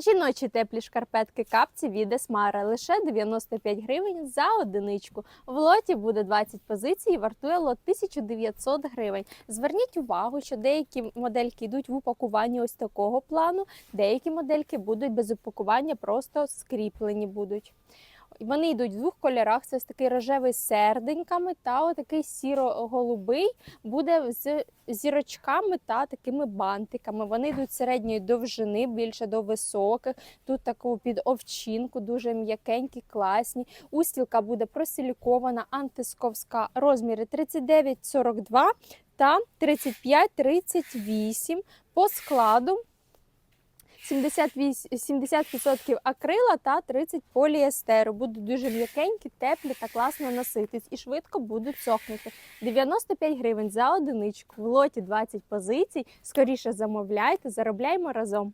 Жіночі теплі шкарпетки капці від Есмара лише 95 гривень за одиничку. В лоті буде 20 позицій, вартує лот 1900 гривень. Зверніть увагу, що деякі модельки йдуть в упакуванні ось такого плану, деякі модельки будуть без упакування, просто скріплені будуть. Вони йдуть в двох кольорах: це такий рожевий з серденьками та отакий сіро-голубий буде з зірочками та такими бантиками. Вони йдуть середньої довжини, більше до високих. Тут таку під овчинку, дуже м'якенькі, класні. Устілка буде просилікована, антисковська, розміри 39-42 та 35-38 по складу. 78 70% акрила та 30 поліестеру. Будуть дуже м'якенькі, теплі та класно носитись і швидко будуть сохнути. 95 гривень за одиничку. В лоті 20 позицій. Скоріше замовляйте, заробляємо разом.